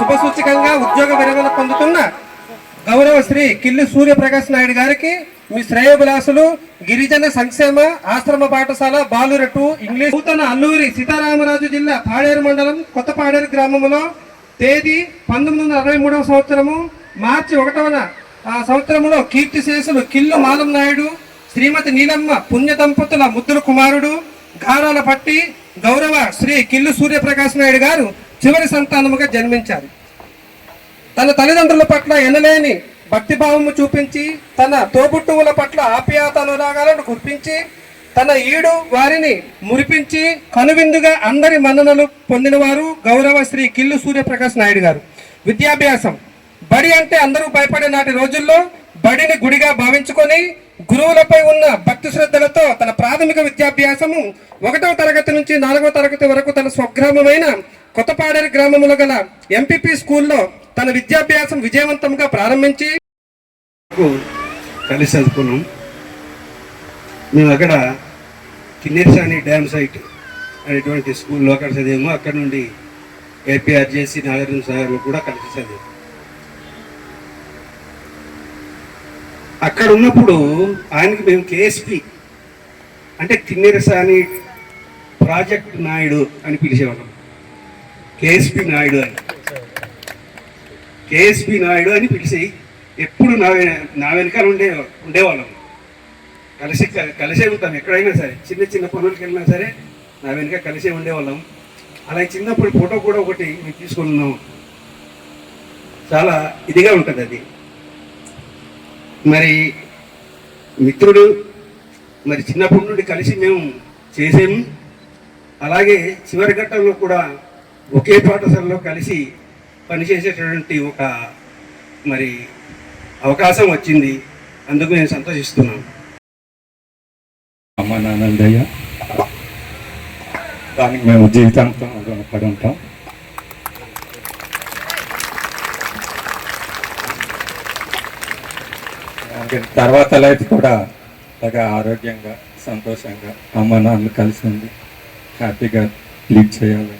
శుభసూచకంగా ఉద్యోగ విరమణ పొందుతున్న గౌరవ శ్రీ కిల్లు సూర్యప్రకాశ్ నాయుడు గారికి మీ శ్రేయోభిలాసులు గిరిజన సంక్షేమ ఆశ్రమ పాఠశాల బాలురటు ఇంగ్లీష్ నూతన అల్లూరి సీతారామరాజు జిల్లా పాడేరు మండలం కొత్త పాడేరు గ్రామంలో తేదీ పంతొమ్మిది వందల అరవై మూడవ సంవత్సరము మార్చి ఒకటవ ఆ సంవత్సరంలో కీర్తిశేషులు కిల్లు మాలం నాయుడు శ్రీమతి నీలమ్మ పుణ్య దంపతుల ముద్దుల కుమారుడు గారాల పట్టి గౌరవ శ్రీ కిల్లు సూర్యప్రకాశ్ నాయుడు గారు చివరి సంతానముగా జన్మించారు. తన తల్లిదండ్రుల పట్ల ఎనలేని భక్తిభావము చూపించి తన తోబుట్టువుల పట్ల ఆప్యాత అనురాగాలను గుర్తించి తన ఈడు వారిని మురిపించి కనువిందుగా అందరి మన్ననలు పొందినవారు గౌరవ శ్రీ కిల్లు సూర్యప్రకాష్ నాయుడు గారు. విద్యాభ్యాసం. బడి అంటే అందరూ భయపడే నాటి రోజుల్లో బడిని గుడిగా భావించుకొని గురువులపై ఉన్న భక్తి శ్రద్ధలతో తన ప్రాథమిక విద్యాభ్యాసము ఒకటవ తరగతి నుంచి నాలుగవ తరగతి వరకు తన స్వగ్రామమైన కొత్తపాడేరు గ్రామములో గల ఎంపీపీ స్కూల్లో తన విద్యాభ్యాసం విజయవంతంగా ప్రారంభించి కలిసి చదువుకున్నాం మేము అక్కడ కిన్నెర్సాని డ్యామ్ సైట్ అనేటువంటి స్కూల్లో అక్కడ చదివాము. అక్కడ నుండి ఏపీఆర్జేసి నాగార్జున సాగర్లో కూడా కలిసి చదివాము. అక్కడ ఉన్నప్పుడు ఆయనకి మేము కేఎస్పి అంటే కిన్నెరసాని ప్రాజెక్ట్ నాయుడు అని పిలిచేవాళ్ళం. కేఎస్పి నాయుడు అని. కేఎస్పి నాయుడు అని పిలిచి ఎప్పుడు నా వె- నా వెనకాల ఉండే ఉండేవాళ్ళం. కలిసి క- కలిసే ఉంటాం ఎక్కడైనా సరే. చిన్న చిన్న పనులకి వెళ్ళినా సరే నా వెనుక కలిసే ఉండేవాళ్ళం. అలాగే చిన్నప్పుడు ఫోటో కూడా ఒకటి మేము తీసుకున్నాం చాలా ఇదిగా ఉంటుంది అది. మరి మిత్రుడు మరి చిన్నప్పటి నుండి కలిసి మేము చేసాము. అలాగే చివరి ఘట్టంలో కూడా ఒకే పాఠశాలలో కలిసి పనిచేసేటటువంటి ఒక మరి అవకాశం వచ్చింది. అందుకు నేను సంతోషిస్తున్నాను. అమ్మ నానందయ్య దానికి మేము జీవితాంతం రుణపడి ఉంటాం. తర్వాత లైఫ్ కూడా బాగా ఆరోగ్యంగా సంతోషంగా అమ్మ నాన్నలు కలిసి ఉండి హ్యాపీగా లీడ్ చేయాలని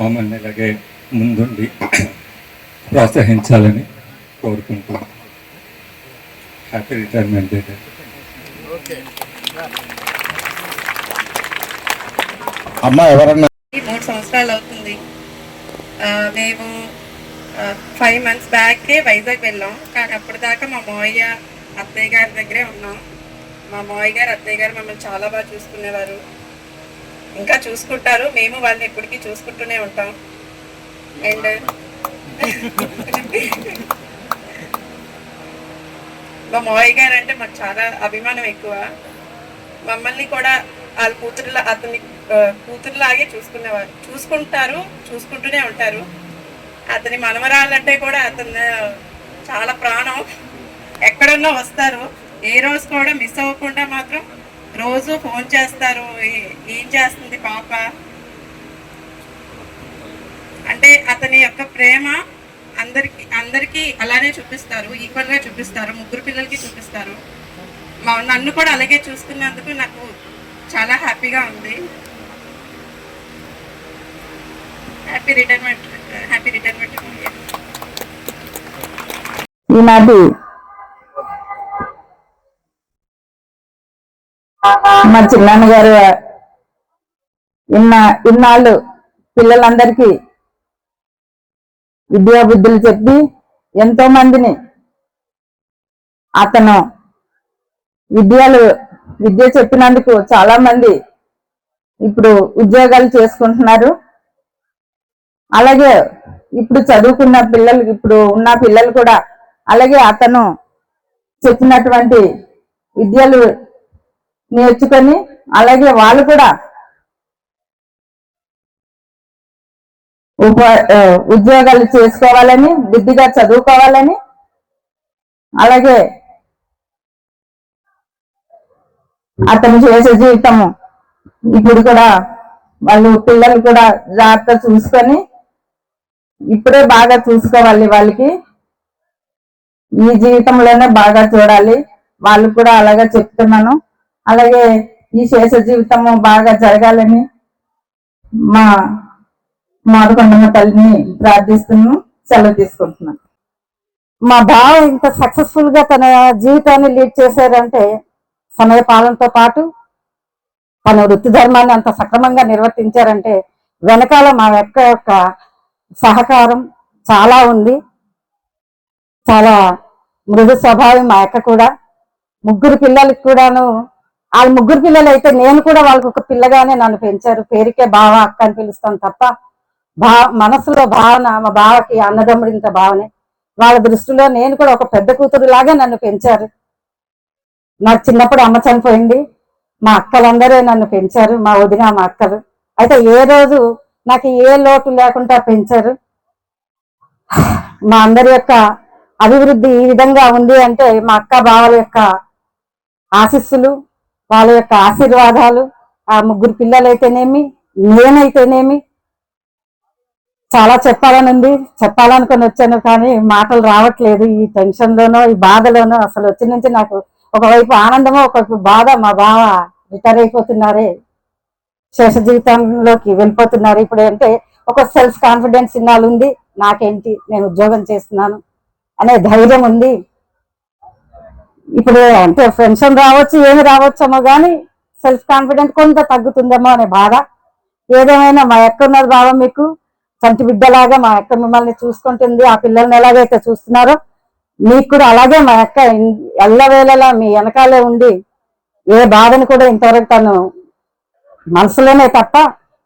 మమ్మల్ని ఇలాగే ముందుండి ప్రోత్సహించాలని కోరుకుంటున్నాం హ్యాపీ రిటైర్మెంట్ డే. అమ్మ ఎవరన్నా? మూడు సంవత్సరాలు అవుతుంది. మేము ఫైవ్ మంత్స్ బ్యాకే వైజాగ్ వెళ్ళాం. కానీ అప్పటిదాకా మా మావయ్య అత్తయ్య గారి దగ్గరే ఉన్నాం. మా మావయ్య గారు అత్తయ్య గారు మమ్మల్ని చాలా బాగా చూసుకునేవారు. ఇంకా చూసుకుంటారు. మేము వాళ్ళని ఎప్పటికీ చూసుకుంటూనే ఉంటాం. అండ్ మా మావయ్య గారు అంటే మాకు చాలా అభిమానం ఎక్కువ. మమ్మల్ని కూడా వాళ్ళ కూతురులా అతని కూతురులాగే చూసుకునేవారు చూసుకుంటారు చూసుకుంటూనే ఉంటారు. అతని మనమరాలంటే కూడా అతను చాలా ప్రాణం. ఎక్కడున్నా వస్తారు. ఏ రోజు కూడా మిస్ అవ్వకుండా మాత్రం రోజు ఫోన్ చేస్తారు. ఏం చేస్తుంది పాప? అంటే అతని యొక్క ప్రేమ అందరికి అందరికీ అలానే చూపిస్తారు. ఈక్వల్గా చూపిస్తారు. ముగ్గురు పిల్లలకి చూపిస్తారు. మా నన్ను కూడా అలాగే చూసుకున్నందుకు నాకు చాలా హ్యాపీగా ఉంది. హ్యాపీ రిటైర్మెంట్ హ్యాపీ రిటైర్మెంట్ ఈనాడు మా చిన్నాన్న గారు ఇన్న ఇన్నాళ్ళు పిల్లలందరికీ విద్యాబుద్ధులు చెప్పి ఎంతో మందిని అతను విద్యలు విద్య చెప్పినందుకు చాలా మంది ఇప్పుడు ఉద్యోగాలు చేసుకుంటున్నారు. అలాగే ఇప్పుడు చదువుకున్న పిల్లలు ఇప్పుడు ఉన్న పిల్లలు కూడా అలాగే అతను చెప్పినటువంటి విద్యలు నేర్చుకొని అలాగే వాళ్ళు కూడా ఉప ఉద్యోగాలు చేసుకోవాలని బుద్ధిగా చదువుకోవాలని అలాగే అతను చేసే జీవితము. ఇప్పుడు కూడా వాళ్ళు పిల్లలు కూడా జాగ్రత్త చూసుకొని ఇప్పుడే బాగా చూసుకోవాలి వాళ్ళకి. ఈ జీవితంలోనే బాగా చూడాలి. వాళ్ళు కూడా అలాగే చెప్తున్నాను. అలాగే ఈ శేష జీవితము బాగా జరగాలని మా మాడుకొండమ్మ తల్లిని ప్రార్థిస్తున్నాను సెలవు తీసుకుంటున్నాను మా బావ ఇంత సక్సెస్ఫుల్గా తన జీవితాన్ని లీడ్ చేశారంటే సమయ పాలనతో పాటు తన వృత్తి ధర్మాన్ని అంత సక్రమంగా నిర్వర్తించారంటే వెనకాల మా యొక్క యొక్క సహకారం చాలా ఉంది. చాలా మృదు స్వభావం మా అక్క కూడా. ముగ్గురు పిల్లలకి కూడాను వాళ్ళ ముగ్గురు పిల్లలు అయితే నేను కూడా వాళ్ళకి ఒక పిల్లగానే నన్ను పెంచారు. పేరుకే బావ అక్క అని పిలుస్తాను తప్ప భా మనసులో భావన మా బావకి అన్నదమ్ముడు ఇంత భావనే. వాళ్ళ దృష్టిలో నేను కూడా ఒక పెద్ద కూతురు లాగా నన్ను పెంచారు. నాకు చిన్నప్పుడు అమ్మ చనిపోయింది. మా అక్కలందరే నన్ను పెంచారు మా వదిన మా అక్కలు. అయితే ఏ రోజు నాకు ఏ లోటు లేకుండా పెంచారు? మా అందరి యొక్క అభివృద్ధి ఈ విధంగా ఉంది అంటే మా అక్క బావల యొక్క ఆశీస్సులు వాళ్ళ యొక్క ఆశీర్వాదాలు ఆ ముగ్గురు పిల్లలైతేనేమి నేనైతేనేమి. చాలా చెప్పాలని ఉంది చెప్పాలనుకుని వచ్చాను కానీ మాటలు రావట్లేదు. ఈ టెన్షన్లోనో ఈ బాధలోనో అసలు వచ్చి నుంచి నాకు ఒకవైపు ఆనందమో ఒకవైపు బాధ మా బావ రిటైర్ అయిపోతున్నారే. శేష జీవితంలోకి వెళ్ళిపోతున్నారు. ఇప్పుడు అంటే ఒక సెల్ఫ్ కాన్ఫిడెన్స్ ఇన్నాళ్ళు ఉంది నాకేంటి నేను ఉద్యోగం చేస్తున్నాను అనే ధైర్యం ఉంది. ఇప్పుడు అంటే పెన్షన్ రావచ్చు ఏమి రావచ్చేమో కానీ సెల్ఫ్ కాన్ఫిడెంట్ కొంత తగ్గుతుందేమో అనే బాధ. ఏదేమైనా మా ఎక్క ఉన్నది బావ మీకు? చంటి బిడ్డలాగా మా ఎక్క మిమ్మల్ని చూసుకుంటుంది ఆ పిల్లల్ని ఎలాగైతే చూస్తున్నారో మీకు కూడా అలాగే మా అక్క ఎల్లవేళలా మీ వెనకాలే ఉండి ఏ బాధను కూడా ఇంతవరకు తను మనసులోనే తప్ప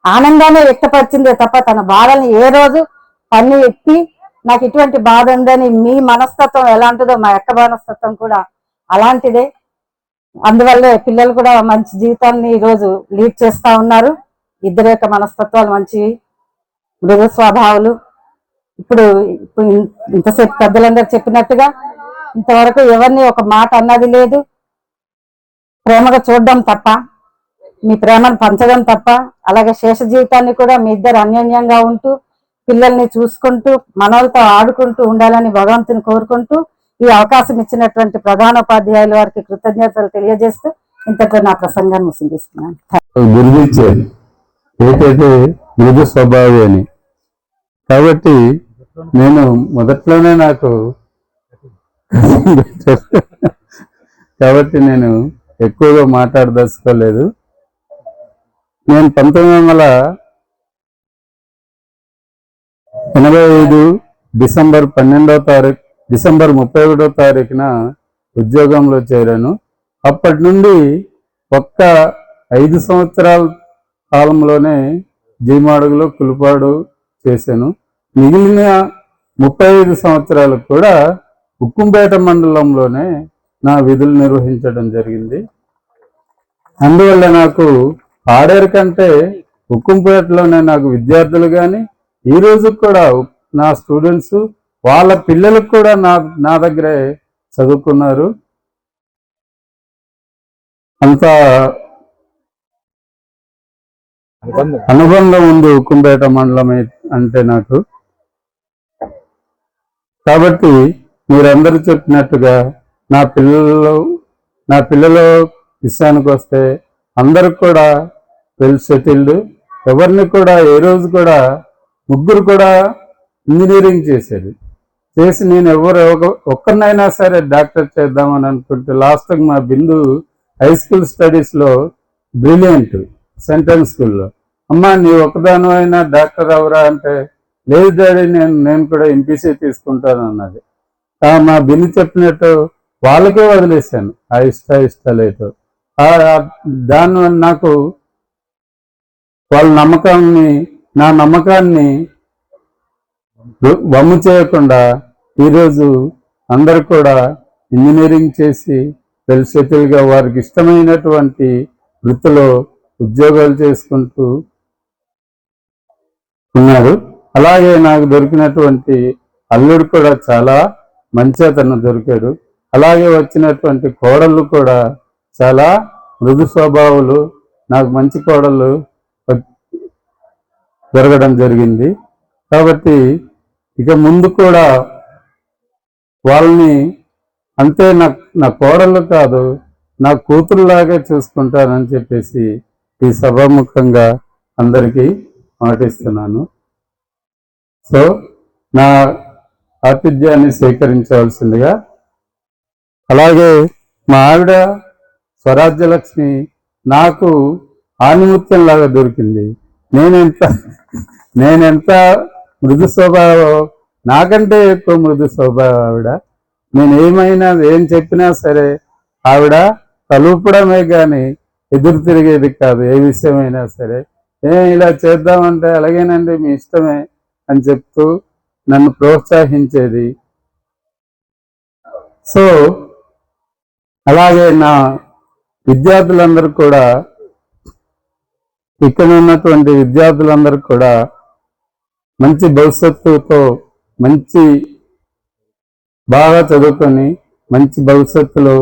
ఆనందాన్ని వ్యక్తపరిచిందే తప్ప తన బాధల్ని ఏ రోజు పన్ను ఎత్తి నాకు ఇటువంటి బాధ ఉందని మీ మనస్తత్వం ఎలాంటిదో మా యొక్క మనస్తత్వం కూడా అలాంటిదే. అందువల్లే పిల్లలు కూడా మంచి జీవితాన్ని ఈరోజు లీడ్ చేస్తూ ఉన్నారు. ఇద్దరి యొక్క మనస్తత్వాలు మంచివి మృదు స్వభావాలు. ఇప్పుడు ఇప్పుడు ఇంతసేపు పెద్దలందరూ చెప్పినట్టుగా ఇంతవరకు ఎవరిని ఒక మాట అన్నది లేదు. ప్రేమగా చూడడం తప్ప మీ ప్రేమను పంచడం తప్ప అలాగే శేష జీవితాన్ని కూడా మీ ఇద్దరు అన్యోన్యంగా ఉంటూ పిల్లల్ని చూసుకుంటూ మనవలతో ఆడుకుంటూ ఉండాలని భగవంతుని కోరుకుంటూ ఈ అవకాశం ఇచ్చినటువంటి ప్రధానోపాధ్యాయుల వారికి కృతజ్ఞతలు తెలియజేస్తూ ఇంతతో నా ప్రసంగాన్ని ముసింపిస్తున్నాను గుర్తించారు ఏంటంటే మృదు స్వభావి అని. కాబట్టి నేను మొదట్లోనే నాకు కాబట్టి నేను ఎక్కువగా మాట్లాడదలుచుకోలేదు. నేను పంతొమ్మిది వందల ఎనభై ఐదు డిసెంబర్ పన్నెండవ తారీఖు డిసెంబర్ ముప్పై ఒకటో తారీఖున ఉద్యోగంలో చేరాను. అప్పటి నుండి ఒక్క ఐదు సంవత్సరాల కాలంలోనే జీమాడుగులో కులిపాడు చేశాను. మిగిలిన ముప్పై ఐదు సంవత్సరాలకు కూడా ఉక్కుంపేట మండలంలోనే నా విధులు నిర్వహించడం జరిగింది. అందువల్ల నాకు ఆడేరు కంటే ఉక్కుంపేటలోనే నాకు విద్యార్థులు కానీ ఈ కూడా నా స్టూడెంట్స్ వాళ్ళ పిల్లలకు కూడా నా నా దగ్గరే చదువుకున్నారు. అంత అనుబంధం. ఉంది ఉక్కుంపేట మండలం అంటే నాకు. కాబట్టి మీరందరూ చెప్పినట్టుగా నా పిల్లలు నా పిల్లల విషయానికి వస్తే అందరు కూడా వెల్ సెటిల్డ్. ఎవరిని కూడా ఏ రోజు కూడా ముగ్గురు కూడా ఇంజనీరింగ్ చేశారు చేసి నేను ఎవరు ఒక- ఒక్కరినైనా సరే డాక్టర్ చేద్దామని అనుకుంటే లాస్ట్కి మా బిందు హై స్కూల్ స్టడీస్లో బ్రిలియంట్ సెంట్రల్ స్కూల్లో. అమ్మా నీ ఒకదాని అయినా డాక్టర్ అవరా అంటే లేదు డాడీ నేను నేను కూడా ఎంపీసీ తీసుకుంటాను అన్నది. మా బిల్లు చెప్పినట్టు వాళ్ళకే వదిలేశాను. ఆ ఇష్ట ఇష్టాలేతో దానివల్ల నాకు వాళ్ళ నమ్మకాన్ని నా నమ్మకాన్ని వమ్ము చేయకుండా ఈరోజు అందరు కూడా ఇంజనీరింగ్ చేసి వెల్ వారికి ఇష్టమైనటువంటి వృత్తిలో ఉద్యోగాలు చేసుకుంటూ ఉన్నారు. అలాగే నాకు దొరికినటువంటి అల్లుడు కూడా చాలా మంచి అతను దొరికాడు. అలాగే వచ్చినటువంటి కోడళ్ళు కూడా చాలా మృదు స్వభావాలు నాకు మంచి కోడళ్ళు దొరకడం జరిగింది. కాబట్టి ఇక ముందు కూడా వాళ్ళని అంతే నా నా కోడళ్ళు కాదు నా కూతురులాగే చూసుకుంటానని చెప్పేసి ఈ సభాముఖంగా అందరికీ మాటిస్తున్నాను. సో నా ఆతిథ్యాన్ని స్వీకరించవలసిందిగా అలాగే మా ఆవిడ స్వరాజ్యలక్ష్మి నాకు ఆనిముత్యంలాగా దొరికింది. నేనెంత నేనెంత మృదు స్వభావం నాకంటే ఎక్కువ మృదు స్వభావం ఆవిడ. నేను ఏమైనా ఏం చెప్పినా సరే ఆవిడ కలుపడమే కానీ ఎదురు తిరిగేది కాదు ఏ విషయమైనా సరే. ఏ ఇలా చేద్దామంటే అలాగేనండి మీ ఇష్టమే అని చెప్తూ నన్ను ప్రోత్సహించేది. సో అలాగే నా విద్యార్థులందరూ కూడా ఇక్కడ ఉన్నటువంటి విద్యార్థులందరూ కూడా మంచి భవిష్యత్తుతో మంచి బాగా చదువుకొని మంచి భవిష్యత్తులో